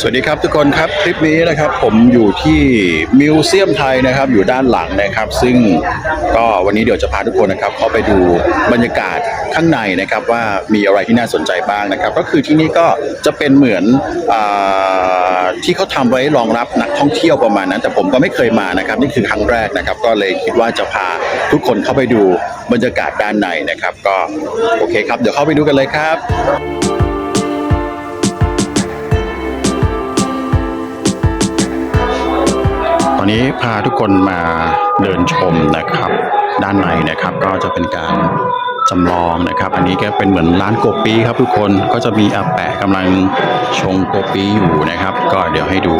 สวัสดีครับทุกคนครับคลิปนี้นะครับผมอยู่ที่มิวเซียมไทยนะครับอยู่ด้านหลังนะครับ ซึ่งก็วันนี้เดี๋ยวจะพาทุกคนนะครับเข้าไปดูบรรยากาศข้างในนะครับว่ามีอะไรที่น่าสนใจบ้างนะครับ ก็คือที่นี่ก็จะเป็นเหมือนอที่เขาทำไว้รองรับนักท่องเที่ยวประมาณนั้น แต่ผมก็ไม่เคยมานะครับนี่คือครั้งแรกนะครับ ก็เลยคิดว่าจะพาทุกคนเข้าไปดูบรรยากาศด้านในนะครับ ก็โอเคครับเดี๋ยวเข้าไปดูกันเลยครับ ตอนนี้พาทุกคนมาเดินชมนะครับ ด้านในนะครับก็จะเป็นการจำลองนะครับ อันนี้ก็เป็นเหมือนร้านโกปีครับทุกคนก็จะมีอาแปะกำลังชงโกปีอยู่นะครับ ก็เดี๋ยวให้ดู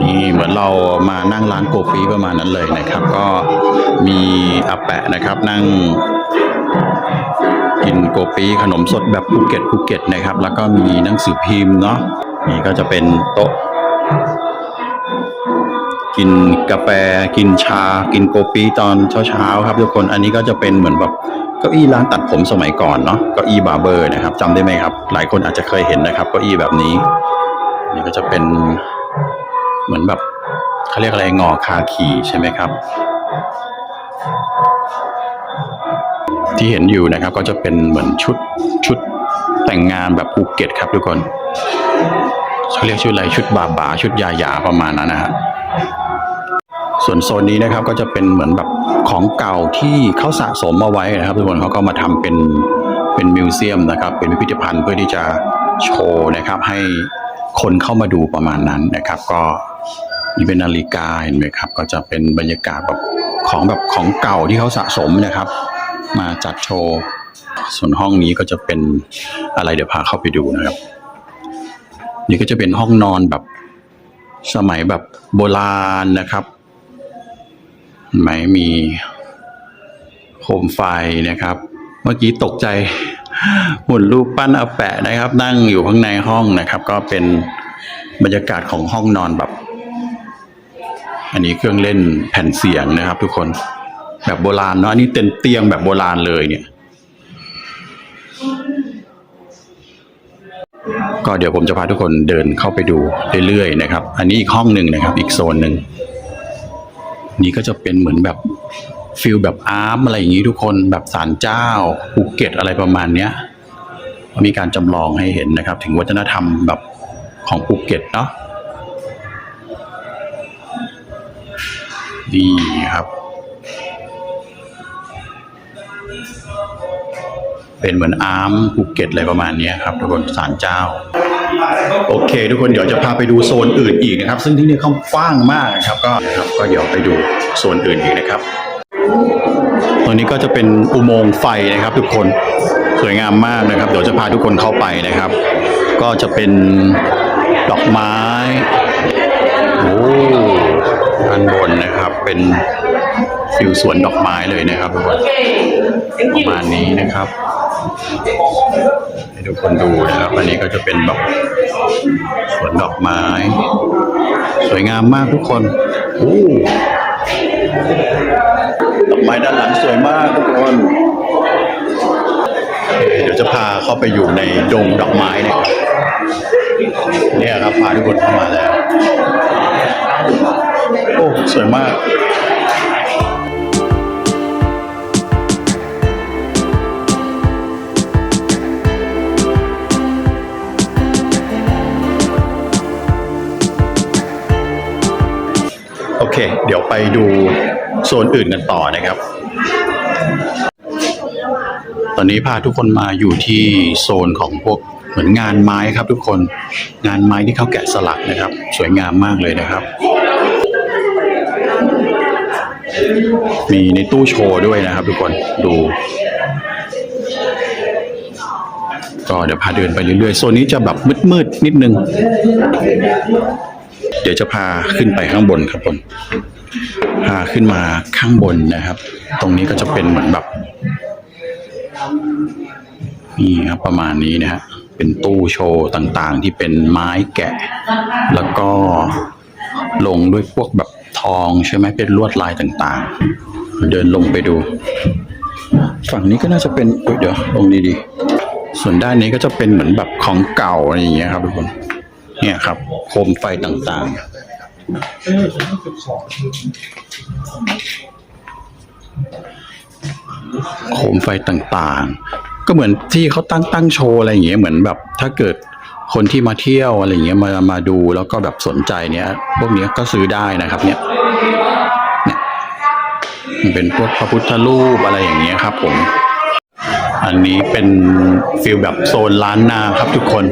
นี่เหมือนเรามานั่งร้านโกปีประมาณนั้นเลยนะครับ ก็มีอาแปะนะครับนั่งกินโกปีขนมสดแบบภูเก็ตภูเก็ตนะครับ แล้วก็มีหนังสือพิมพ์เนาะนี่ก็จะเป็นโต๊ะ กินกาแฟกินชา กินโกปีตอนเช้าๆครับทุกคนอันนี้ก็จะเป็นเหมือนแบบเก้าอี้ร้านตัดผมสมัยก่อนเนาะเก้าอี้บาร์เบอร์นะครับจำได้ไหมครับ หลายคนอาจจะเคยเห็นนะครับเก้าอี้แบบนี้ นี่ก็จะเป็นเหมือนแบบเขาเรียกอะไรงอคาขี่ใช่ไหมครับ ที่เห็นอยู่นะครับก็จะเป็นเหมือนชุดชุดแต่งงานแบบภูเก็ตครับทุกคนเขาเรียกชุดอะไรชุดบาบาชุดยายาประมาณนั้นนะฮะ ส่วนโซนนี้นะครับก็จะเป็นเหมือนแบบของเก่าที่เขาสะสมมาไว้นะครับทุกคนเขาก็มาทำเป็นเป็นมิวเซียมนะครับ เป็นพิพิธภัณฑ์เพื่อที่จะโชว์นะครับ ให้คนเข้ามาดูประมาณนั้นนะครับ ก็นี่เป็นนาฬิกาเห็นไหมครับ ก็จะเป็นบรรยากาศแบบของแบบของเก่าที่เขาสะสมนะครับ มาจัดโชว์ส่วนห้องนี้ก็จะเป็นอะไรเดี๋ยวพาเข้าไปดูนะครับ นี่ก็จะเป็นห้องนอนแบบสมัยแบบโบราณนะครับ ไหมมีโคมไฟนะครับ เมื่อกี้ตกใจหุ่นรูปปั้นอาแปะนะครับ นั่งอยู่ข้างในห้องนะครับ ก็เป็นบรรยากาศของห้องนอนแบบ อันนี้เครื่องเล่นแผ่นเสียงนะครับ ทุกคนแบบโบราณเนาะอันนี้เต็นเตียงแบบโบราณเลยเนี่ย ก็เดี๋ยวผมจะพาทุกคนเดินเข้าไปดูเรื่อยๆนะครับ อันนี้อีกห้องหนึ่งนะครับ อีกโซนหนึ่ง นี่ก็จะเป็นเหมือนแบบฟิลแบบอาร์มอะไรอย่างนี้ทุกคนแบบศาลเจ้าภูเก็ตอะไรประมาณเนี้ยมีการจำลองให้เห็นนะครับ ถึงวัฒนธรรมแบบของภูเก็ตเนาะนี่ครับ เป็นเหมือนอาร์มภูเก็ตอะไรประมาณนี้ครับทุกคนศาลเจ้า โอเค ทุกคนเดี๋ยวจะพาไปดูโซนอื่นอีกนะครับ ซึ่งที่นี่เขากว้างมากนะครับก็นะครับก็เดี๋ยวไปดูโซนอื่นอีกนะครับตรงนี้ก็จะเป็นอุโมงค์ไฟนะครับ ทุกคนสวยงามมากนะครับ เดี๋ยวจะพาทุกคนเข้าไปนะครับ ก็จะเป็นดอกไม้โอ้อันบนนะครับเป็นฟิวสวนดอกไม้เลยนะครับทุกคนประมาณนี้นะครับ ให้ทุกคนดูนะครับอันนี้ก็จะเป็นแบบสวนดอกไม้ สวยงามมากทุกคนโอ้ดอกไม้ด้านหลังสวยมากทุกคนเดี๋ยวจะพาเข้าไปอยู่ในดงดอกไม้นะครับเนี่ยครับพาทุกคนเข้ามาแล้ว โอ้ สวยมาก เค เดี๋ยวไปดูโซนอื่นกันต่อนะครับ ตอนนี้พาทุกคนมาอยู่ที่โซนของพวกเหมือนงานไม้ครับทุกคน งานไม้ที่เขาแกะสลักนะครับ สวยงามมากเลยนะครับ มีในตู้โชว์ด้วยนะครับ ทุกคนดูก็เดี๋ยวพาเดินไปเรื่อยๆ โซนนี้จะแบบมืดๆ นิดนึง ดี๋ยวจะพาขึ้นไปข้างบนครับผมพาขึ้นมาข้างบนนะครับ ตรงนี้ก็จะเป็นเหมือนแบบนี่ครับประมาณนี้นะฮะเป็นตู้โชว์ต่างๆ ที่เป็นไม้แกะ แล้วก็ลงด้วยพวกแบบทองใช่ไหมเป็นลวดลายต่างๆ เดินลงไปดู ฝั่งนี้ก็น่าจะเป็นเดี๋ยวลงดีส่วนด้านนี้ก็จะเป็นเหมือนแบบของเก่าอะไรอย่างเงี้ยครับทุกคน เนี่ยครับ โคมไฟต่างๆ โคมไฟต่างๆ ก็เหมือนที่เขาตั้งตั้งโชว์อะไรอย่างเงี้ยเหมือนแบบ ถ้าเกิดคนที่มาเที่ยวอะไรอย่างเงี้ยมามาดูแล้วก็แบบสนใจเนี้ยพวกเนี้ยก็ซื้อได้นะครับ เนี่ยเนี่ยมันเป็นพวกพระพุทธรูปอะไรอย่างเงี้ยครับ ผม อันนี้เป็นฟิลแบบโซนล้านนาครับทุกคน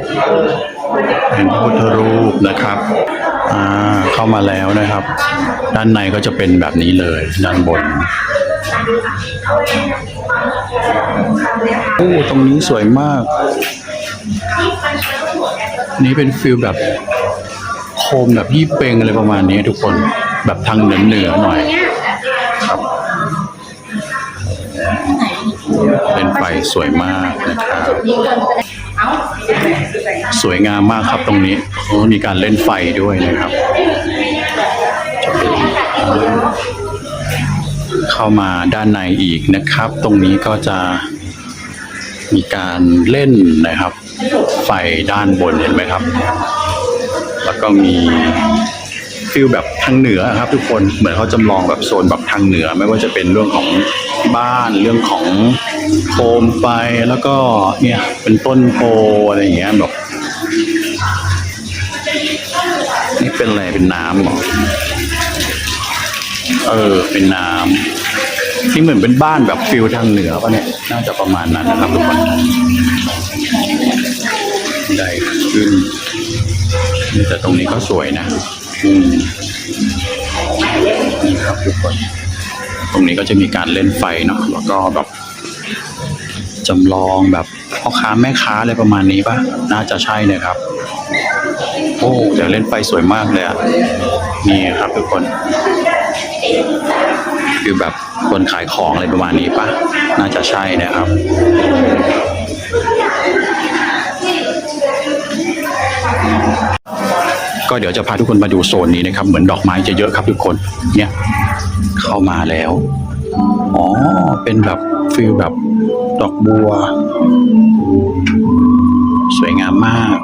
เป็นพระพุทธรูปนะครับอ่าเข้ามาแล้วนะครับ ด้านในก็จะเป็นแบบนี้เลยด้านบนโอ้ตรงนี้สวยมาก นี่เป็นฟิลแบบโคมแบบยี่เปงอะไรประมาณนี้ทุกคนแบบทางเหนือเหนือหน่อยครับเป็นไฟสวยมากนะครับ สวยงามมากครับตรงนี้โอ้มีการเล่นไฟด้วยนะครับ เข้ามาด้านในอีกนะครับ ตรงนี้ก็จะมีการเล่นนะครับ ไฟด้านบนเห็นไหมครับ แล้วก็มีฟิลแบบทางเหนือครับ ทุกคนเหมือนเขาจำลองแบบโซนแบบทางเหนือ ไม่ว่าจะเป็นเรื่องของบ้านเรื่องของโคมไฟแล้วก็เนี่ยเป็นต้นโพอะไรอย่างเงี้ยแบบ นี่เป็นอะไรเป็นน้ำหรอเออ เป็นน้ำที่เหมือนเป็นบ้านแบบฟิลทางเหนือป่ะเนี่ย น่าจะประมาณนั้นนะครับทุกคนได้ขึ้นนี่แต่ตรงนี้ก็สวยนะ อืมนี่ครับทุกคน ตรงนี้ก็จะมีการเล่นไฟเนาะแล้วก็แบบจำลองแบบพ่อค้าแม่ค้าอะไรประมาณนี้ป่ะ น่าจะใช่นะครับ โอ้แต่เล่นไฟสวยมากเลยอะ นี่ครับทุกคน คือแบบคนขายของอะไรประมาณนี้ปะน่าจะใช่นะครับก็เดี๋ยวจะพาทุกคนมาดูโซนนี้นะครับ เหมือนดอกไม้จะเยอะครับทุกคน เนี่ย เข้ามาแล้ว อ๋อ เป็นแบบฟิลแบบดอกบัว สวยงามมาก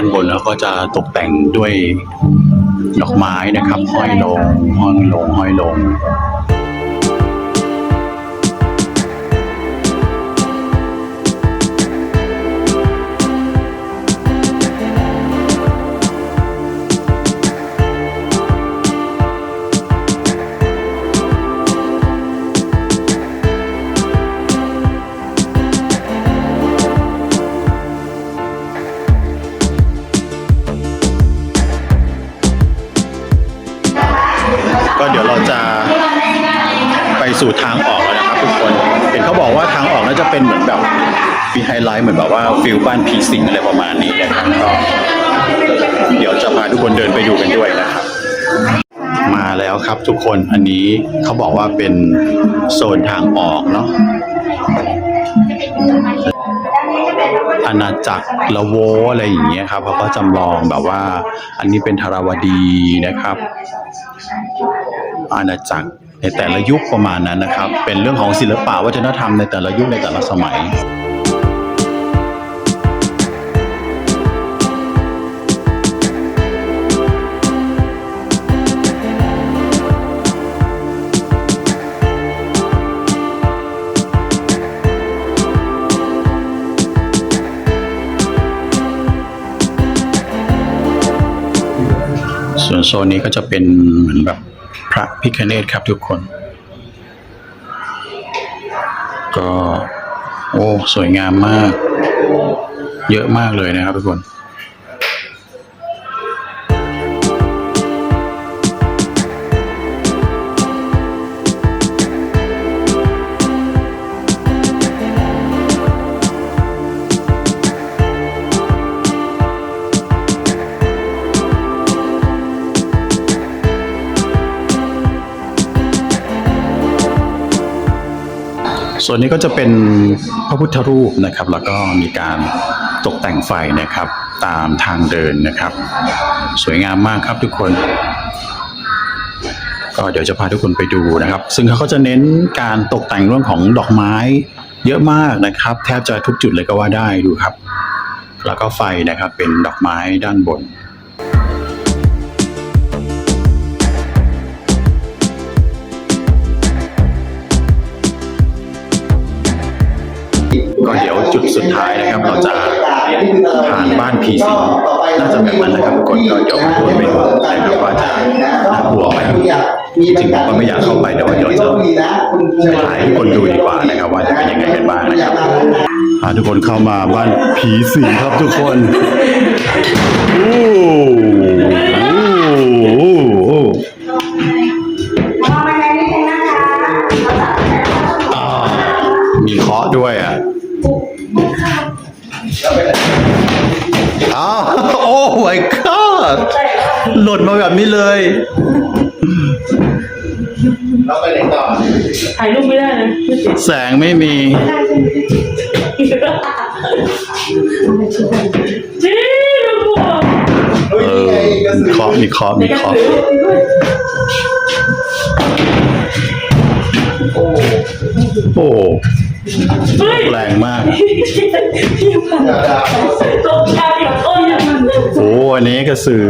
านบนแล้วก็จะตกแต่งด้วยดอกไม้นะครับ ห้อยลงห้อยลงห้อยลง ก็เดี๋ยวเราจะไปสู่ทางออกแล้วนะครับทุกคน เห็นเขาบอกว่าทางออกน่าจะเป็นเหมือนแบบมีไฮไลท์เหมือนแบบว่าฟิลบ้านผีสิงอะไรประมาณนี้นะครับก็เดี๋ยวจะพาทุกคนเดินไปดูกันด้วยนะครับ มาแล้วครับทุกคนอันนี้เขาบอกว่าเป็นโซนทางออกเนาะอาณาจักรละโวอะไรอย่างเงี้ยครับเขาก็จำลองแบบว่า อันนี้เป็นธารวดีนะครับ อาณาจักรในแต่ละยุคประมาณนั้นนะครับ เป็นเรื่องของศิลปะวัฒนธรรมในแต่ละยุคในแต่ละสมัยส่วนโซนนี้ก็จะเป็นเหมือนแบบ พระพิคเนตครับทุกคน ก็ โอ้ สวยงามมาก เยอะมากเลยนะครับทุกคน ส่วนนี้ก็จะเป็นพระพุทธรูปนะครับ แล้วก็มีการตกแต่งไฟนะครับ ตามทางเดินนะครับ สวยงามมากครับทุกคน ก็เดี๋ยวจะพาทุกคนไปดูนะครับ ซึ่งเขาก็จะเน้นการตกแต่งเรื่องของดอกไม้ เยอะมากนะครับ แทบจะทุกจุดเลยก็ว่าได้ดูครับ แล้วก็ไฟนะครับเป็นดอกไม้ด้านบน เดี๋ยวจุดสุดท้ายนะครับ เราจะผ่านบ้านผีสิงน่าจะแบบนั้นนะครับกคนก็เดี๋ยวพูดไม่รู้นะครับว่าจะน่ากลัวไหมจริงๆผมก็ไม่อยากเข้าไปแต่ว่าเดี๋ยวจะถ่ายให้คนดูดีกว่านะครับ ว่าจะเป็นยังไงกันบ้างนะครับทุกคนเข้ามาบ้านผีสิงครับทุกคน ถ่ายรูปไม่ได้นะไม่ติดแสงไม่มีจริงดูกลัวเฮ้ยเอนี่อไงกระสืมีอเคาะมีเคาะในมีการเคาะถือโอ้โอ้เฮ้ยแรงมากพี่ผ่านดาดาตกใจกับต้นโอ้อันนี้กระสือ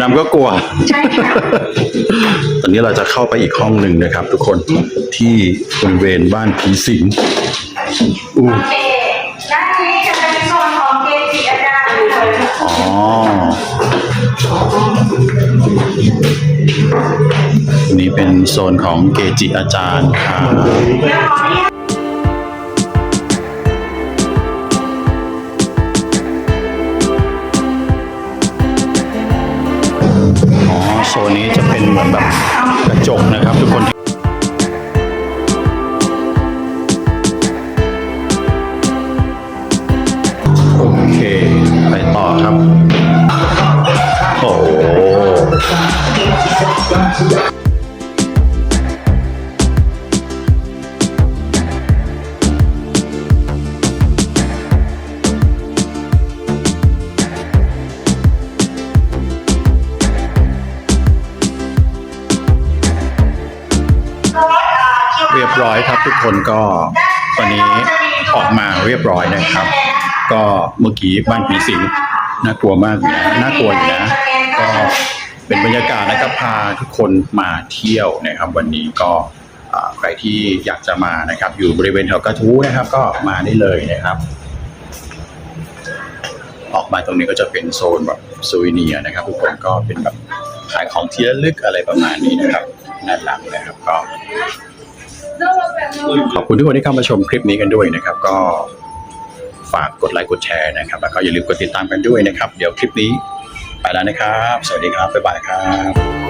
กันนะคะคนนำก็กลัว ใช่ค่ะ ตอนนี้เราจะเข้าไปอีกห้องหนึ่งนะครับ ทุกคนที่บริเวณบ้านผีสิงอู้โอเคด้านนี้จะเป็นโซนของเกจิอาจารย์นะคะอ๋อนี่เป็นโซนของเกจิอาจารย์ครับ เดี๋ยวขออนุญาต โซนนี้จะเป็นเหมือนแบบกระจกนะครับ ทุกคน ทุกคนก็ตอนนี้ออกมาเรียบร้อยนะครับ ก็เมื่อกี้บ้านผีสิงน่ากลัวมากอยู่นะน่ากลัวอยู่นะก็เป็นบรรยากาศนะครับพาทุกคนมาเที่ยวนะครับ วันนี้ก็ใครที่อยากจะมานะครับ อยู่บริเวณแถวกระทู้นะครับ ก็มาได้เลยนะครับ ออกมาตรงนี้ก็จะเป็นโซนแบบซูวิเนียนะครับ ทุกคนก็เป็นแบบขายของที่ระลึกอะไรประมาณนี้นะครับด้านหลังนะครับก็ ขอบคุณทุกคนที่เข้ามาชมคลิปนี้กันด้วยนะครับ ก็ฝากกดไลค์กดแชร์นะครับ แล้วก็อย่าลืมกดติดตามกันด้วยนะครับ เดี๋ยวคลิปนี้ไปแล้วนะครับ สวัสดีครับบ๊ายบายครับ